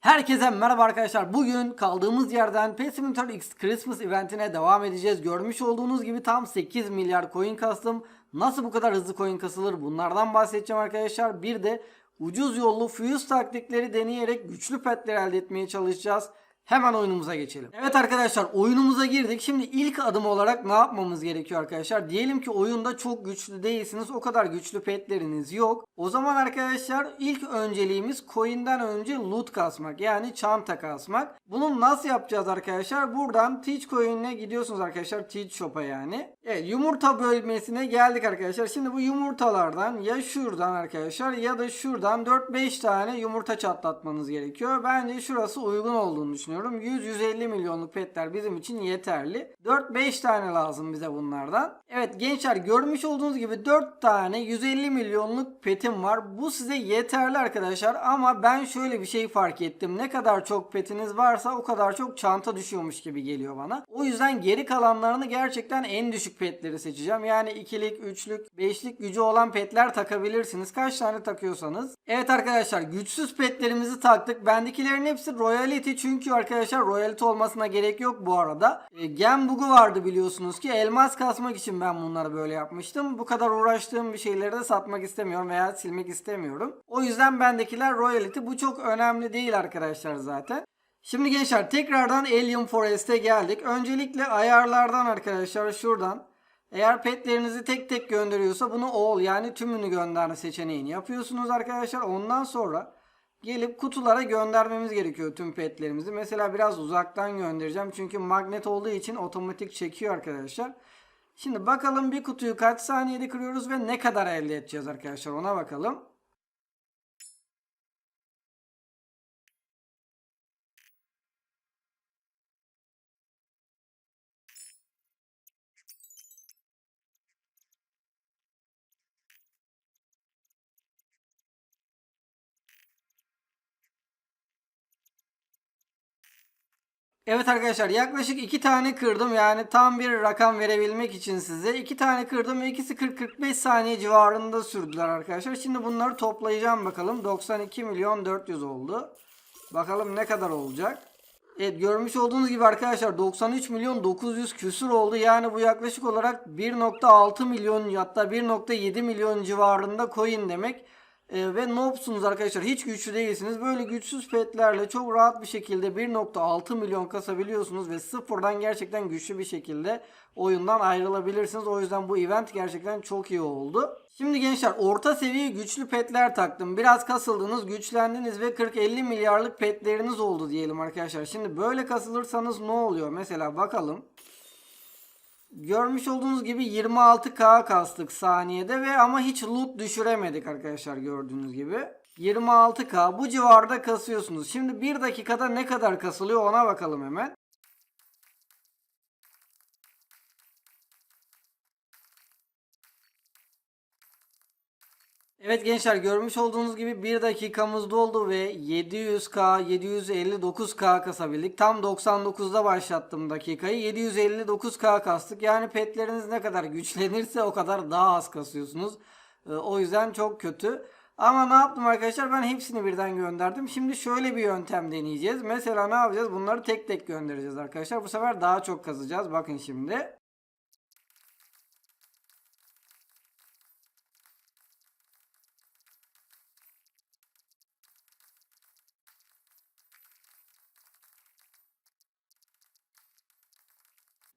Herkese merhaba arkadaşlar. Bugün kaldığımız yerden Pessiminter X Christmas eventine devam edeceğiz. Görmüş olduğunuz gibi tam 8 milyar coin kastım. Nasıl bu kadar hızlı coin kasılır bunlardan bahsedeceğim arkadaşlar. Bir de ucuz yollu fuse taktikleri deneyerek güçlü petler elde etmeye çalışacağız. Hemen oyunumuza geçelim. Evet arkadaşlar oyunumuza girdik. Şimdi ilk adım olarak ne yapmamız gerekiyor arkadaşlar? Diyelim ki oyunda çok güçlü değilsiniz. O kadar güçlü petleriniz yok. O zaman arkadaşlar ilk önceliğimiz coin'den önce loot kasmak. Yani çanta kasmak. Bunu nasıl yapacağız arkadaşlar? Buradan Teach Coin'e gidiyorsunuz arkadaşlar. Teach Shop'a yani. Evet yumurta bölmesine geldik arkadaşlar. Şimdi bu yumurtalardan ya şuradan arkadaşlar ya da şuradan 4-5 tane yumurta çatlatmanız gerekiyor. Bence şurası uygun olduğunu düşünüyorum. 100-150 milyonluk petler bizim için yeterli. 4-5 tane lazım bize bunlardan. Evet gençler görmüş olduğunuz gibi 4 tane 150 milyonluk petim var. Bu size yeterli arkadaşlar ama ben şöyle bir şey fark ettim. Ne kadar çok petiniz varsa o kadar çok çanta düşüyormuş gibi geliyor bana. O yüzden geri kalanlarını gerçekten en düşük petleri seçeceğim. Yani ikilik, üçlük, beşlik gücü olan petler takabilirsiniz. Kaç tane takıyorsanız. Evet arkadaşlar güçsüz petlerimizi taktık. Bendekilerin hepsi royalty çünkü arkadaşlar royalty olmasına gerek yok bu arada. E, gem bug'u vardı biliyorsunuz ki elmas kasmak için ben bunları böyle yapmıştım. Bu kadar uğraştığım bir şeyleri de satmak istemiyorum veya silmek istemiyorum. O yüzden bendekiler royalty. Bu çok önemli değil arkadaşlar zaten. Şimdi gençler tekrardan Alien Forest'e geldik. Öncelikle ayarlardan arkadaşlar şuradan eğer petlerinizi tek tek gönderiyorsa bunu all yani tümünü gönderme seçeneğini yapıyorsunuz arkadaşlar. Ondan sonra gelip kutulara göndermemiz gerekiyor tüm petlerimizi. Mesela biraz uzaktan göndereceğim çünkü magnet olduğu için otomatik çekiyor arkadaşlar. Şimdi bakalım bir kutuyu kaç saniyede kırıyoruz ve ne kadar elde edeceğiz arkadaşlar ona bakalım. Evet arkadaşlar yaklaşık iki tane kırdım yani tam bir rakam verebilmek için size iki tane kırdım ve ikisi 40-45 saniye civarında sürdüler arkadaşlar. Şimdi bunları toplayacağım bakalım 92 milyon 400 oldu. Bakalım ne kadar olacak. Evet görmüş olduğunuz gibi arkadaşlar 93 milyon 900 küsür oldu. Yani bu yaklaşık olarak 1.6 milyon hatta 1.7 milyon civarında coin demek. Ee, ve noobsunuz arkadaşlar. Hiç güçlü değilsiniz. Böyle güçsüz petlerle çok rahat bir şekilde 1.6 milyon kasabiliyorsunuz ve sıfırdan gerçekten güçlü bir şekilde oyundan ayrılabilirsiniz. O yüzden bu event gerçekten çok iyi oldu. Şimdi gençler orta seviye güçlü petler taktım. Biraz kasıldınız, güçlendiniz ve 40-50 milyarlık petleriniz oldu diyelim arkadaşlar. Şimdi böyle kasılırsanız ne oluyor? Mesela bakalım. Görmüş olduğunuz gibi 26k kastık saniyede ve ama hiç loot düşüremedik arkadaşlar gördüğünüz gibi. 26k bu civarda kasıyorsunuz. Şimdi 1 dakikada ne kadar kasılıyor ona bakalım hemen. Evet gençler görmüş olduğunuz gibi 1 dakikamız doldu ve 700k 759k kasabildik. Tam 99'da başlattım dakikayı. 759k kastık. Yani petleriniz ne kadar güçlenirse o kadar daha az kasıyorsunuz. Ee, o yüzden çok kötü. Ama ne yaptım arkadaşlar? Ben hepsini birden gönderdim. Şimdi şöyle bir yöntem deneyeceğiz. Mesela ne yapacağız? Bunları tek tek göndereceğiz arkadaşlar. Bu sefer daha çok kazacağız. Bakın şimdi.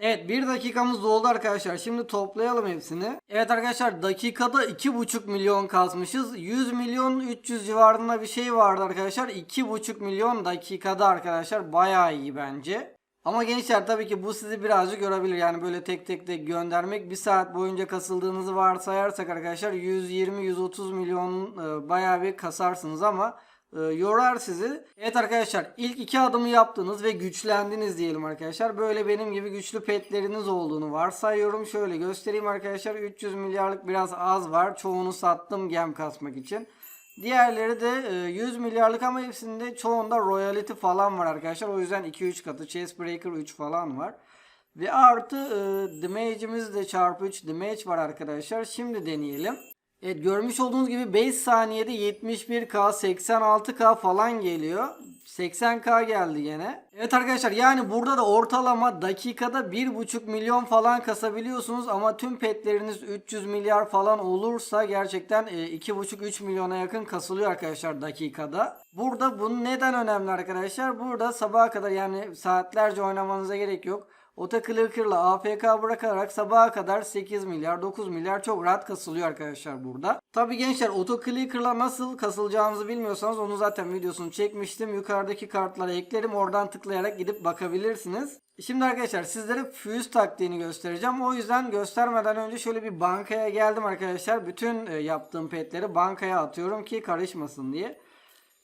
Evet bir dakikamız doldu arkadaşlar. Şimdi toplayalım hepsini. Evet arkadaşlar dakikada 2,5 milyon kazmışız. 100 milyon 300 civarında bir şey vardı arkadaşlar. 2,5 milyon dakikada arkadaşlar. Bayağı iyi bence. Ama gençler tabii ki bu sizi birazcık görebilir. Yani böyle tek tek de göndermek. Bir saat boyunca kasıldığınızı varsayarsak arkadaşlar 120-130 milyon e, bayağı bir kasarsınız ama e, yorar sizi. Evet arkadaşlar ilk iki adımı yaptınız ve güçlendiniz diyelim arkadaşlar. Böyle benim gibi güçlü petleriniz olduğunu varsayıyorum. Şöyle göstereyim arkadaşlar 300 milyarlık biraz az var. Çoğunu sattım gem kasmak için. Diğerleri de 100 milyarlık ama hepsinde çoğunda royalty falan var arkadaşlar. O yüzden 2-3 katı. Chase Breaker 3 falan var. Ve artı e, damage'imiz de çarpı 3 damage var arkadaşlar. Şimdi deneyelim. Evet görmüş olduğunuz gibi 5 saniyede 71k 86k falan geliyor. 80k geldi gene. Evet arkadaşlar yani burada da ortalama dakikada 1.5 milyon falan kasabiliyorsunuz ama tüm petleriniz 300 milyar falan olursa gerçekten e, 2.5-3 milyona yakın kasılıyor arkadaşlar dakikada. Burada bu neden önemli arkadaşlar? Burada sabaha kadar yani saatlerce oynamanıza gerek yok. Otoclicker'la AFK bırakarak sabaha kadar 8 milyar 9 milyar çok rahat kasılıyor arkadaşlar burada. Tabi gençler Otoclicker'la nasıl kasılacağınızı bilmiyorsanız onu zaten videosunu çekmiştim. Yukarıdaki kartlara eklerim. Oradan tıklayarak gidip bakabilirsiniz. Şimdi arkadaşlar sizlere fuse taktiğini göstereceğim. O yüzden göstermeden önce şöyle bir bankaya geldim arkadaşlar. Bütün e, yaptığım petleri bankaya atıyorum ki karışmasın diye.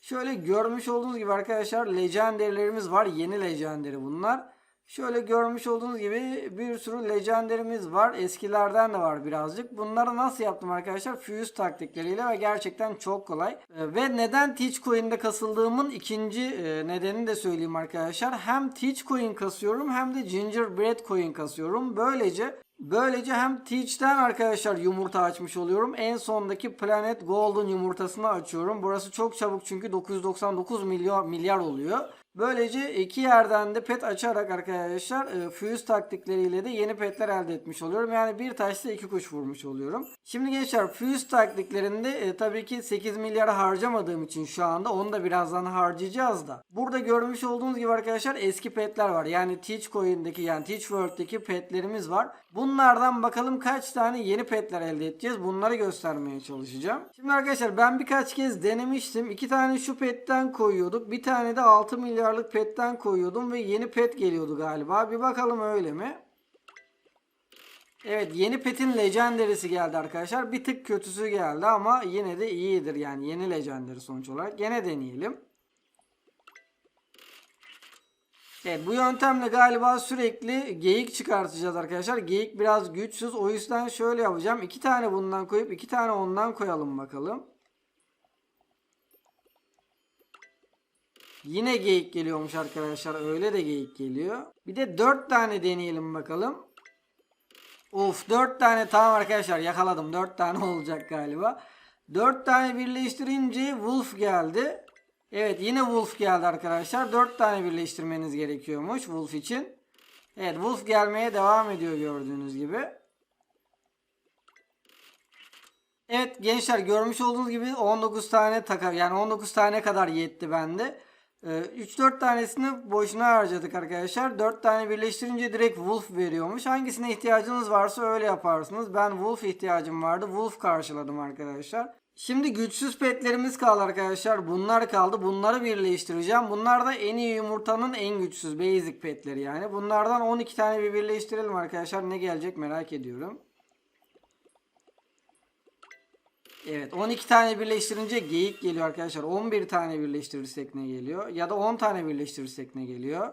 Şöyle görmüş olduğunuz gibi arkadaşlar legendary'lerimiz var. Yeni legendary bunlar. Şöyle görmüş olduğunuz gibi bir sürü legenderimiz var. Eskilerden de var birazcık. Bunları nasıl yaptım arkadaşlar? Fuse taktikleriyle ve gerçekten çok kolay. Ee, Ve neden Teach Coin'de kasıldığımın ikinci e, nedenini de söyleyeyim arkadaşlar. Hem Teach Coin kasıyorum hem de Gingerbread Coin kasıyorum. Böylece Böylece hem Teach'ten arkadaşlar yumurta açmış oluyorum. En sondaki Planet Golden yumurtasını açıyorum. Burası çok çabuk çünkü 999 milyar milyar oluyor. Böylece iki yerden de pet açarak arkadaşlar e, fuse taktikleriyle de yeni petler elde etmiş oluyorum. Yani bir taşla iki kuş vurmuş oluyorum. Şimdi gençler fuse taktiklerinde e, tabii ki 8 milyara harcamadığım için şu anda onu da birazdan harcayacağız da. Burada görmüş olduğunuz gibi arkadaşlar eski petler var. Yani Teach Coin'deki yani Teach World'deki petlerimiz var. Bunlardan bakalım kaç tane yeni petler elde edeceğiz. Bunları göstermeye çalışacağım. Şimdi arkadaşlar ben birkaç kez denemiştim. İki tane şu petten koyuyorduk. Bir tane de 6 milyarlık petten koyuyordum ve yeni pet geliyordu galiba. Bir bakalım öyle mi? Evet yeni petin legendary'si geldi arkadaşlar. Bir tık kötüsü geldi ama yine de iyidir yani yeni legendary sonuç olarak. Gene deneyelim. Evet bu yöntemle galiba sürekli geyik çıkartacağız arkadaşlar. Geyik biraz güçsüz. O yüzden şöyle yapacağım. İki tane bundan koyup iki tane ondan koyalım bakalım. Yine geyik geliyormuş arkadaşlar. Öyle de geyik geliyor. Bir de dört tane deneyelim bakalım. Of 4 tane tamam arkadaşlar yakaladım. 4 tane olacak galiba. 4 tane birleştirince Wolf geldi. Evet yine Wolf geldi arkadaşlar. 4 tane birleştirmeniz gerekiyormuş Wolf için. Evet Wolf gelmeye devam ediyor gördüğünüz gibi. Evet gençler görmüş olduğunuz gibi 19 tane takar yani 19 tane kadar yetti bende. Ee, 3-4 tanesini boşuna harcadık arkadaşlar. 4 tane birleştirince direkt Wolf veriyormuş. Hangisine ihtiyacınız varsa öyle yaparsınız. Ben Wolf ihtiyacım vardı. Wolf karşıladım arkadaşlar. Şimdi güçsüz petlerimiz kaldı arkadaşlar. Bunlar kaldı. Bunları birleştireceğim. Bunlar da en iyi yumurtanın en güçsüz basic petleri yani. Bunlardan 12 tane bir birleştirelim arkadaşlar. Ne gelecek merak ediyorum. Evet 12 tane birleştirince geyik geliyor arkadaşlar. 11 tane birleştirirsek ne geliyor? Ya da 10 tane birleştirirsek ne geliyor?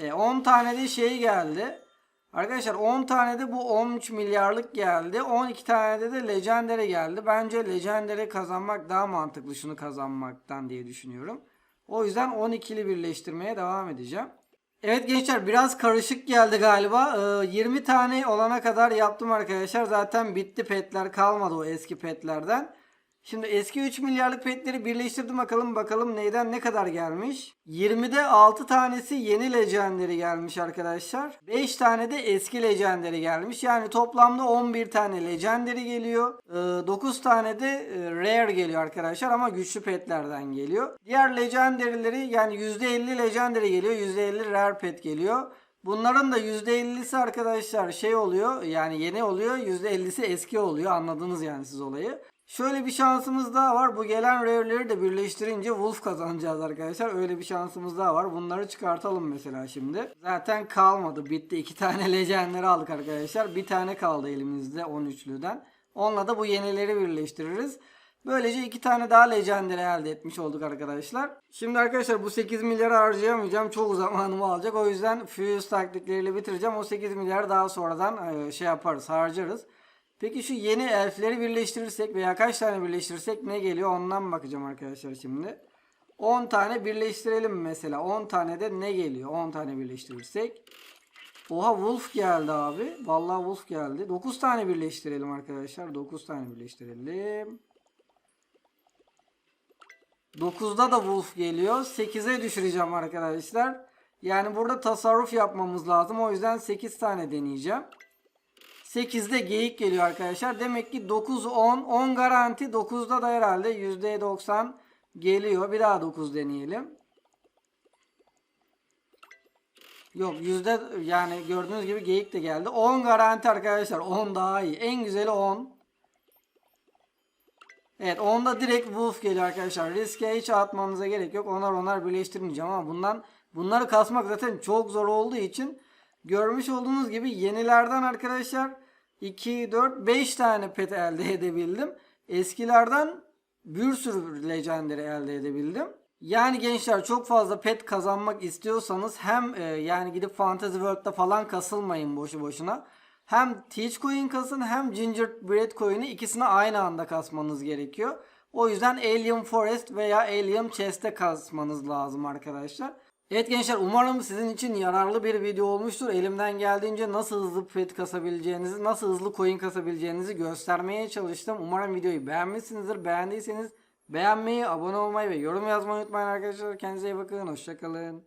E, 10 tane de şey geldi. Arkadaşlar 10 tane de bu 13 milyarlık geldi. 12 tane de de Legendary geldi. Bence Legendary kazanmak daha mantıklı şunu kazanmaktan diye düşünüyorum. O yüzden 12'li birleştirmeye devam edeceğim. Evet gençler biraz karışık geldi galiba. Ee, 20 tane olana kadar yaptım arkadaşlar. Zaten bitti petler kalmadı o eski petlerden. Şimdi eski 3 milyarlık petleri birleştirdim bakalım bakalım neyden ne kadar gelmiş. 20'de 6 tanesi yeni legendary gelmiş arkadaşlar. 5 tane de eski legendary gelmiş. Yani toplamda 11 tane legendary geliyor. 9 tane de e, rare geliyor arkadaşlar ama güçlü petlerden geliyor. Diğer legendary'leri yani %50 legendary geliyor. %50 rare pet geliyor. Bunların da %50'si arkadaşlar şey oluyor yani yeni oluyor %50'si eski oluyor anladınız yani siz olayı. Şöyle bir şansımız daha var. Bu gelen rare'leri de birleştirince Wolf kazanacağız arkadaşlar. Öyle bir şansımız daha var. Bunları çıkartalım mesela şimdi. Zaten kalmadı. Bitti. İki tane legendleri aldık arkadaşlar. Bir tane kaldı elimizde 13'lüden. Onunla da bu yenileri birleştiririz. Böylece iki tane daha legendary elde etmiş olduk arkadaşlar. Şimdi arkadaşlar bu 8 milyarı harcayamayacağım. Çok zamanımı alacak. O yüzden fuse taktikleriyle bitireceğim. O 8 milyar daha sonradan e, şey yaparız harcarız. Peki şu yeni elfleri birleştirirsek veya kaç tane birleştirirsek ne geliyor ondan bakacağım arkadaşlar şimdi. 10 tane birleştirelim mesela. 10 tane de ne geliyor? 10 tane birleştirirsek. Oha Wolf geldi abi. Vallahi Wolf geldi. 9 tane birleştirelim arkadaşlar. 9 tane birleştirelim. 9'da da Wolf geliyor. 8'e düşüreceğim arkadaşlar. Yani burada tasarruf yapmamız lazım. O yüzden 8 tane deneyeceğim. 8'de geyik geliyor arkadaşlar. Demek ki 9 10 10 garanti 9'da da herhalde %90 geliyor. Bir daha 9 deneyelim. Yok yüzde yani gördüğünüz gibi geyik de geldi. 10 garanti arkadaşlar. 10 daha iyi. En güzeli 10. Evet 10'da direkt Wolf geliyor arkadaşlar. Riske hiç atmamıza gerek yok. Onar onar birleştirmeyeceğim ama bundan bunları kasmak zaten çok zor olduğu için görmüş olduğunuz gibi yenilerden arkadaşlar 2, 4, 5 tane pet elde edebildim. Eskilerden bir sürü legendary elde edebildim. Yani gençler çok fazla pet kazanmak istiyorsanız hem e, yani gidip Fantasy World'da falan kasılmayın boşu boşuna. Hem Teach Coin kasın hem Gingerbread Coin'i ikisini aynı anda kasmanız gerekiyor. O yüzden Alien Forest veya Alien Chest'e kasmanız lazım arkadaşlar. Evet gençler umarım sizin için yararlı bir video olmuştur. Elimden geldiğince nasıl hızlı pet kasabileceğinizi, nasıl hızlı coin kasabileceğinizi göstermeye çalıştım. Umarım videoyu beğenmişsinizdir. Beğendiyseniz beğenmeyi, abone olmayı ve yorum yazmayı unutmayın arkadaşlar. Kendinize iyi bakın. Hoşçakalın.